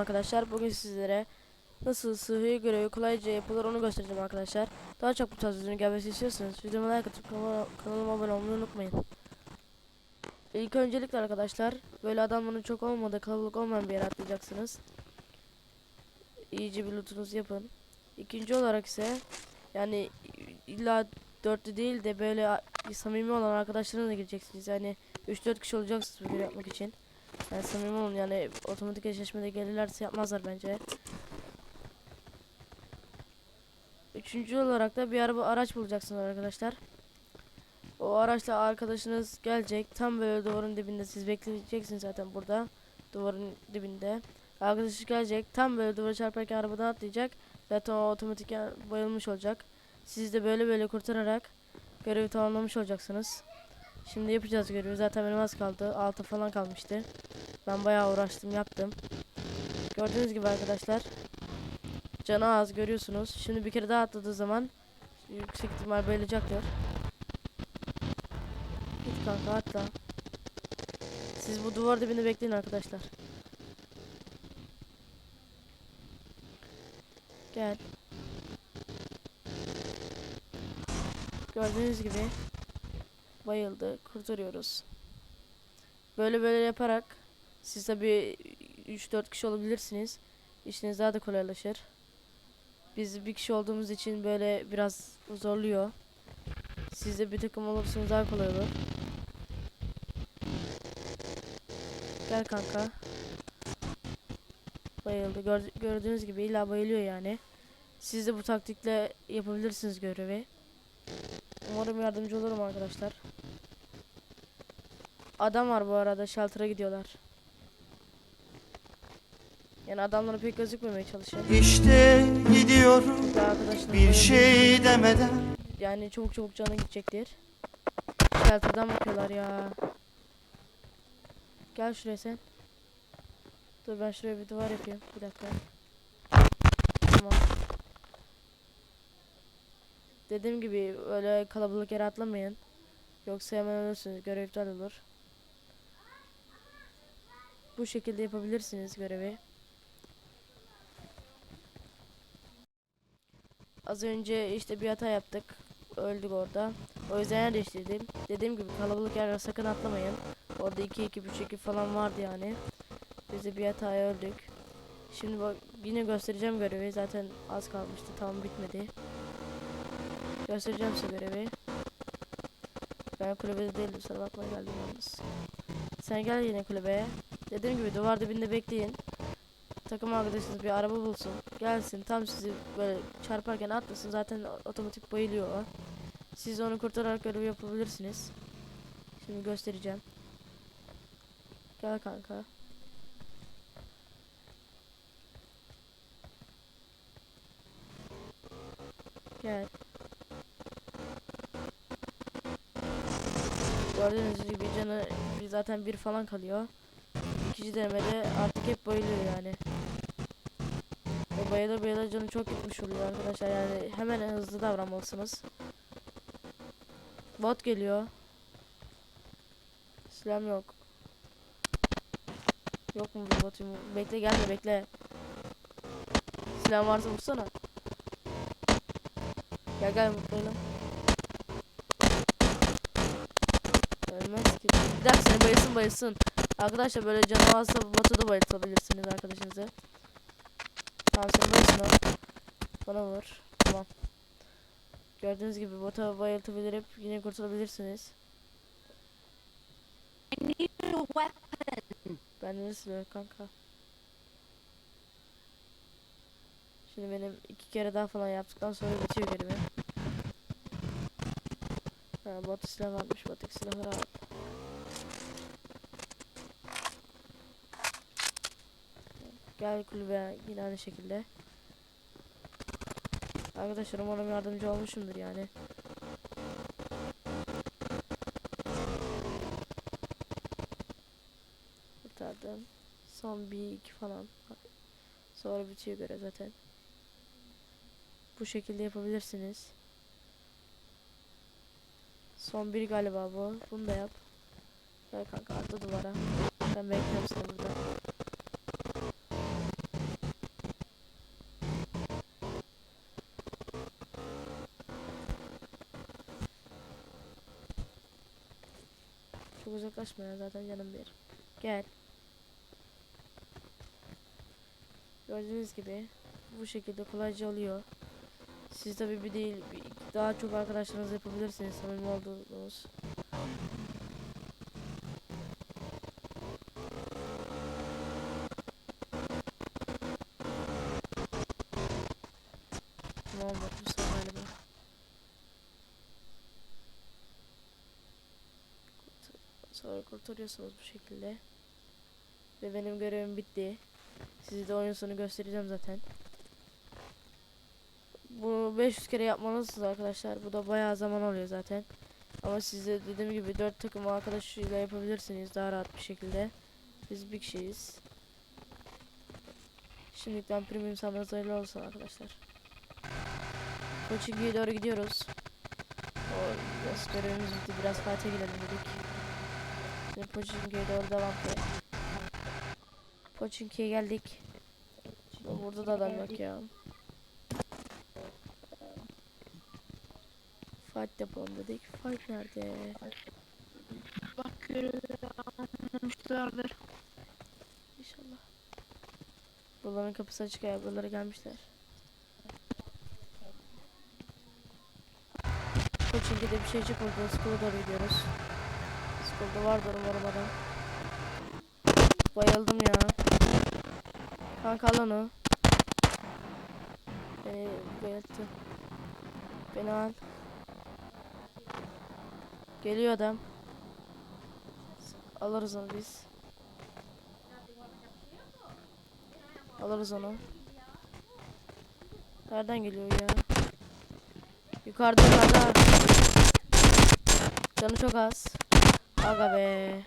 Arkadaşlar. Bugün sizlere nasıl sıhhi görevi kolayca yapılır onu göstereceğim arkadaşlar. Daha çok bu tarz videonun gelmesi istiyorsanız videoma like atıp kanalıma, abone olmayı unutmayın. İlk öncelikle arkadaşlar böyle adamların çok olmadığı kalabalık olmayan bir yere atlayacaksınız. İyice bir lootunuzu yapın. İkinci olarak ise yani illa dörtlü değil de böyle samimi olan arkadaşlarınızla gireceksiniz. Yani 3-4 kişi olacaksınız bu görevi yapmak için. Yani samimi olun yani otomatik eşleşmede gelirlerse yapmazlar bence. Üçüncü olarak da bir araba araç bulacaksınız arkadaşlar. O araçla arkadaşınız gelecek. Tam böyle duvarın dibinde siz bekleyeceksiniz zaten burada. Duvarın dibinde. Arkadaşı gelecek. Tam böyle duvara çarparken arabadan atlayacak. Zaten o otomatik bayılmış olacak. Siz de böyle böyle kurtararak görevi tamamlamış olacaksınız. Şimdi yapacağız görevi. Zaten benim az kaldı. Altı falan kalmıştı. Ben bayağı uğraştım yaptım. Gördüğünüz gibi arkadaşlar. Canı az görüyorsunuz. Şimdi bir kere daha atladığı zaman yüksek ihtimal bayılacaktır. Git kanka atla. Siz bu duvar dibinde bekleyin arkadaşlar. Gel. Gördüğünüz gibi bayıldı. Kurtarıyoruz. Böyle böyle yaparak siz tabi 3-4 kişi olabilirsiniz. İşiniz daha da kolaylaşır. Biz bir kişi olduğumuz için böyle biraz zorluyor. Siz de bir takım olursanız daha kolay olur. Gel kanka. Bayıldı. Gör- gördüğünüz gibi illa bayılıyor yani. Siz de bu taktikle yapabilirsiniz görevi. Umarım yardımcı olurum arkadaşlar. Adam var bu arada shelter'a gidiyorlar. Yani adamlara pek gözükmemeye çalışın. İşte gidiyorum arkadaşlar bir şey demeden yani çabuk çabuk canı gidecektir. Shelter'dan bakıyorlar ya. Gel şuraya sen. Dur ben şuraya bir duvar yapayım. Bir dakika. Tamam. Dediğim gibi öyle kalabalık yere atlamayın. Yoksa hemen ölürsünüz. Görev iptal olur. Bu şekilde yapabilirsiniz görevi. Az önce işte bir hata yaptık. Öldük orada. O yüzden yer değiştirdim. Dediğim gibi kalabalık yerlere sakın atlamayın. Orada 2 2 3 2 falan vardı yani. Biz de bir hataya öldük. Şimdi bak yine göstereceğim görevi. Zaten az kalmıştı. Tam bitmedi. Göstereceğim size görevi. Ben kulübede değilim. Sana bakmaya geldim yalnız. Sen gel yine kulübeye. Dediğim gibi duvar dibinde bekleyin. Takım arkadaşınız bir araba bulsun. Gelsin tam sizi böyle çarparken atlasın. Zaten otomatik bayılıyor o. Siz onu kurtararak görevi yapabilirsiniz. Şimdi göstereceğim. Gel kanka. Gel. Gördüğünüz gibi canı zaten bir falan kalıyor. İkinci denemede artık hep bayılıyor yani. O bayıla bayıla canı çok gitmiş oluyor arkadaşlar yani hemen hızlı davranmalısınız. Bot geliyor. Silahım yok. Yok mu bir botum? Bekle gelme bekle. Silahın varsa vursana. Gel gel mutlayalım. Ölmez ki. Bir dakika seni bayılsın bayılsın. Arkadaşlar böyle canı varsa botu da bayıltabilirsiniz arkadaşınızı. Tamam sen. Bana vur. Tamam. Gördüğünüz gibi bota bayıltabilir yine kurtulabilirsiniz. Ben de nasıl kanka? Şimdi benim iki kere daha falan yaptıktan sonra bitiyor görevi. Ha, bot silah varmış. Bottaki silahları al. Gel kulübe yine aynı şekilde. Arkadaşlar umarım yardımcı olmuşumdur yani. Kurtardım. Son bir iki falan. Sonra bitiyor göre zaten. Bu şekilde yapabilirsiniz. Son bir galiba bu. Bunu da yap. Gel kanka atla duvara. Ben bekliyorum seni burada. Çok uzaklaşma ya zaten canım bir. Gel. Gördüğünüz gibi bu şekilde kolayca oluyor. Siz tabi bir değil daha çok arkadaşlarınız yapabilirsiniz samimi olduğunuz. Sonra kurtarıyorsunuz bu şekilde. Ve benim görevim bitti. Size de oyun sonu göstereceğim zaten. Bu 500 kere yapmalısınız arkadaşlar. Bu da bayağı zaman alıyor zaten. Ama siz de dediğim gibi 4 takım arkadaşıyla yapabilirsiniz daha rahat bir şekilde. Biz bir kişiyiz. Şimdiden premium sanmanız hayırlı olsun arkadaşlar. Koçinki'ye doğru gidiyoruz. O biraz görevimiz bitti. Biraz fight'e girelim dedik. Şimdi Pochinki'ye doğru devam edelim. Pochinki'ye geldik. Ama Burada da adam yok ya. Fight yapalım dedik. Fight nerede? Bak anlamışlardır. İnşallah. Buraların kapısı açık ya. Buralara gelmişler. Koçinki'de bir şey çıkmadı. School'a doğru gidiyoruz. School'da vardır umarım adam. Bayıldım ya. Kanka al onu. Beni bayılttı. Beni al. Geliyor adam. Alırız onu biz. Alırız onu. Nereden geliyor ya? Yukarıda yukarıda. Canı çok az. Aga be.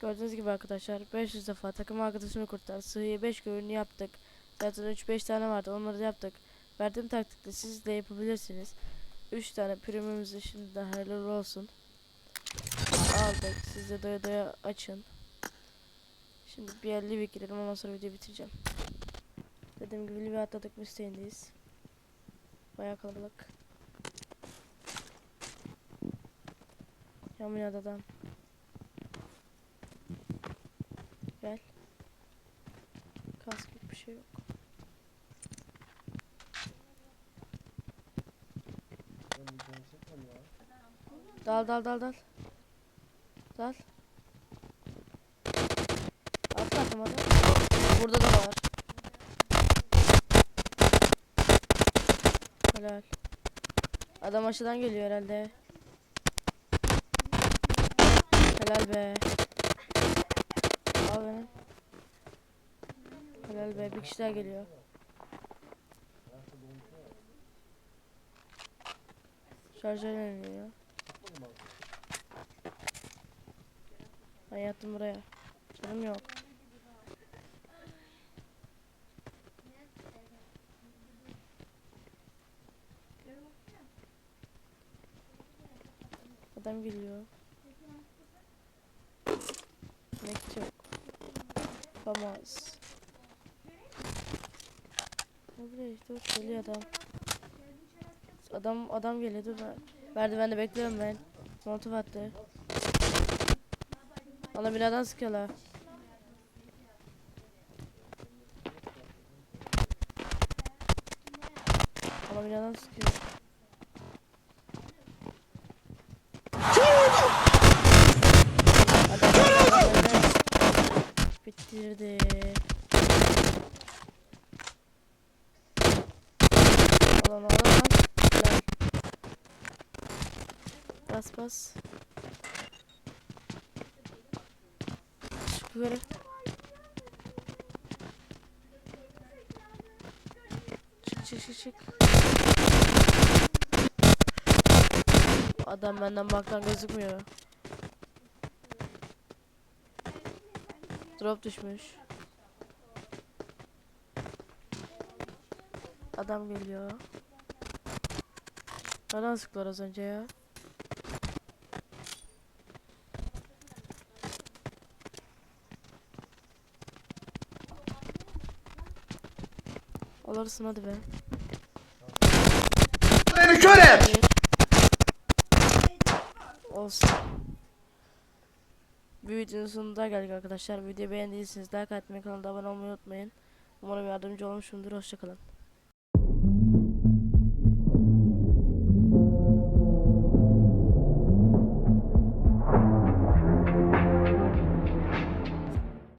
Gördüğünüz gibi arkadaşlar 500 defa takım arkadaşını kurtar. Sıhhiye 5 görünü yaptık. Zaten 3-5 tane vardı onları da yaptık. Verdiğim taktikle siz de yapabilirsiniz. 3 tane primimizi şimdi de hayırlı olsun. Aldık. Siz de doya doya açın. Şimdi bir yer Livik girelim ondan sonra videoyu bitireceğim. Dediğim gibi Livik atladık Müsteyin'deyiz. Bayağı kalabalık. Yamya'da adam. Gel. Kask bir şey yok. Dal dal dal dal. Dal. Atla atamadı. Burada da var. Helal. Adam aşağıdan geliyor herhalde. Helal be. Al beni. Helal be. Bir kişi daha geliyor. Şarjör iniyor. Ben yattım buraya. Canım yok. Adam geliyor. Net yok. Yapamaz. Buraya bak geliyor adam. Adam adam geliyor dur ben. Merdivende bekliyorum ben. Molotof attı. Bana binadan sıkıyorlar. Bana binadan sıkıyor. Bitirdi. Alan alan. Bas bas. Çık yukarı. Çık çık çık çık. Adam benden baktan gözükmüyor. Drop düşmüş. Adam geliyor. Nereden sıktılar az önce ya? Alırsın hadi be. Beni kör et! Olsun. Bir videonun sonuna geldik arkadaşlar. Videoyu beğendiyseniz like atmayı, kanala abone olmayı unutmayın. Umarım yardımcı olmuşumdur. Hoşçakalın.